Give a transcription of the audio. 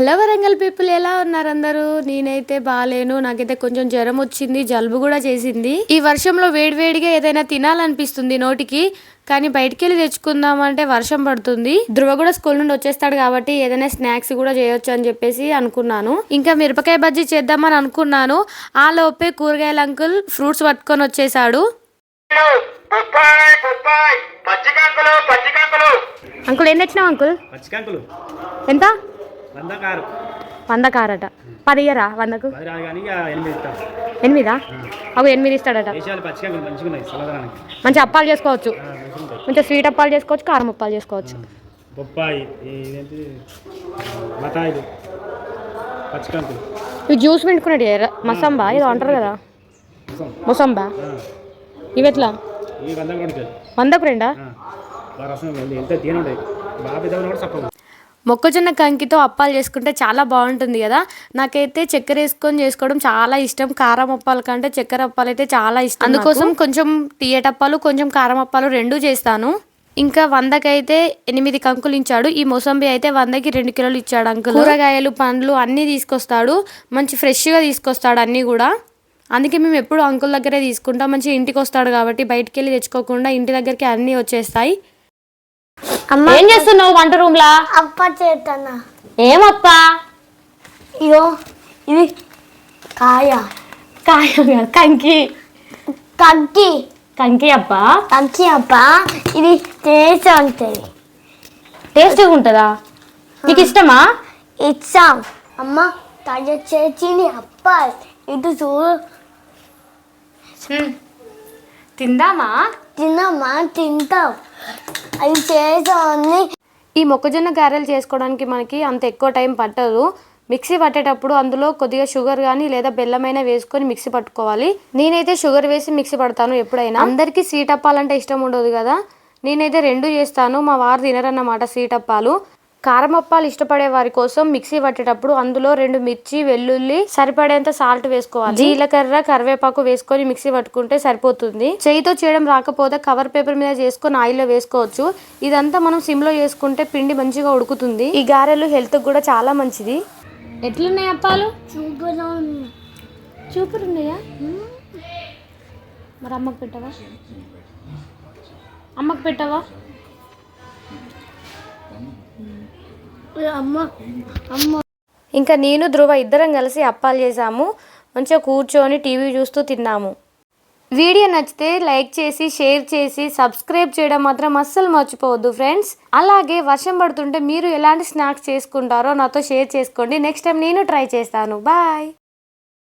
Hello Warangal people ఎలా ఉన్నారు అందరూ? నేనైతే బాగాలేను నాకైతే కొంచెం జ్వరం వచ్చింది జలుబు కూడా చేసింది. ఈ వర్షంలో వేడివేడిగా ఏదైనా తినాలనిపిస్తుంది నోటికి కానీ బయటికి వెళ్ళి తెచ్చుకుందామంటే వర్షం పడుతుంది. ధ్రువ కూడా స్కూల్ నుండి వచ్చేస్తాడు కాబట్టి ఏదైనా స్నాక్స్ కూడా చేయొచ్చు అని చెప్పేసి అనుకున్నాను. ఇంకా మిరపకాయ బజ్జీ చేద్దామని అనుకున్నాను. ఆ లోపే కూరగాయల అంకుల్ ఫ్రూట్స్ పట్టుకొని వచ్చేసాడు. అంకుల్ ఏం తెచ్చినావు అంకుల్? పచ్చికంకులు. ఎంత? వంద కారు వంద కారట పది ఇయ్యరా వందకు ఎనిమిది అవి ఎనిమిది? ఇస్తాడట. మంచి అప్పాలు చేసుకోవచ్చు. మంచిగా స్వీట్ అప్పాలు చేసుకోవచ్చు కారం అప్పాలు చేసుకోవచ్చు. బొప్పాయి ఈ ఇదేంటి? బతాయిలు పచ్చికంకులు. ఇవి జ్యూస్ పిండుకున్నాడు మసంబా? ఇది అంటారు కదా. మొసంబా? ఇవి ఎట్లా? వందకు రెండా. కూడా తప్పదు మొక్కజొన్న కంకితో అప్పాలు చేసుకుంటే చాలా బాగుంటుంది కదా. నాకైతే చక్కెర వేసుకొని చేసుకోవడం చాలా ఇష్టం. కారం అప్పాల కంటే చక్కెర అప్పాలు అయితే చాలా ఇష్టం అందుకోసం కొంచెం తీయటప్పాలు కొంచెం కారం అప్పాలు రెండు చేస్తాను. ఇంకా వందకైతే ఎనిమిది కంకులు ఇచ్చాడు. ఈ మోసంబి అయితే వందకి రెండు కిలోలు ఇచ్చాడు అంకుల్. కూరగాయలు పండ్లు అన్నీ తీసుకొస్తాడు. మంచి ఫ్రెష్గా తీసుకొస్తాడు అన్నీ కూడా. అందుకే మేము ఎప్పుడు అంకుల్ దగ్గరే తీసుకుంటాం. మంచి ఇంటికి వస్తాడు కాబట్టి బయటికి వెళ్ళి తెచ్చుకోకుండా ఇంటి దగ్గరికి అన్నీ వచ్చేస్తాయి. ఏం చేస్తున్నావు వంట రూమ్ లా అప్ప చేతనా. ఏమప్పా? ఇగో ఇది కాయ. కాయ కంకి. కంకి. కంకి అప్ప? కంకి అప్ప. ఇది టేస్ట్ ఉంటుంది. టేస్టీగా ఉంటుందా? నీకు ఇష్టమా? ఇచ్చాం. అమ్మ తయ చేసింది అప్ప. ఇటు చూడు. తిందామా? తినమ్మా తింటాం. అది చేసాన్ని ఈ మొక్కజొన్న గారెలు చేసుకోవడానికి మనకి అంత ఎక్కువ టైం పట్టదు. మిక్సీ పట్టేటప్పుడు అందులో కొద్దిగా షుగర్ కానీ లేదా బెల్లమైనా వేసుకొని మిక్సీ పట్టుకోవాలి. నేనైతే షుగర్ వేసి మిక్సీ పడతాను ఎప్పుడైనా. అందరికీ స్వీట్ అప్పాలంటే ఇష్టం ఉండదు కదా. నేనైతే రెండు చేస్తాను. మా వారు తినరన్నమాట స్వీట్ అప్పాలు కారం అప్పాలు ఇష్టపడే వారి కోసం మిక్సీ పట్టేటప్పుడు అందులో రెండు మిర్చి వెల్లుల్లి సరిపడేంత సాల్ట్ వేసుకోవాలి. జీలకర్ర కరివేపాకు వేసుకొని మిక్సీ పట్టుకుంటే సరిపోతుంది. చేయితో చేయడం రాకపోతే కవర్ పేపర్ మీద చేసుకొని ఆయిల్లో వేసుకోవచ్చు. ఇదంతా మనం సిమ్లో చేసుకుంటే పిండి మంచిగా ఉడుకుతుంది. ఈ గారెలు హెల్త్ కూడా చాలా మంచిది. ఎట్లున్నాయి అప్పాలు? ఉన్నాయా మరి అమ్మకు పెట్టవా? అమ్మకు పెట్టవా? అమ్మ అమ్మ ఇంకా నేను ధ్రువ ఇద్దరం కలిసి అప్పాలు చేసాము మంచిగా కూర్చొని టీవీ చూస్తూ తిన్నాము. వీడియో నచ్చితే లైక్ చేసి షేర్ చేసి సబ్స్క్రైబ్ చేయడం మాత్రం అస్సలు మర్చిపోవద్దు ఫ్రెండ్స్. అలాగే వర్షం పడుతుంటే మీరు ఎలాంటి స్నాక్స్ చేసుకుంటారో నాతో షేర్ చేసుకోండి. నెక్స్ట్ టైం నేను ట్రై చేస్తాను. బాయ్!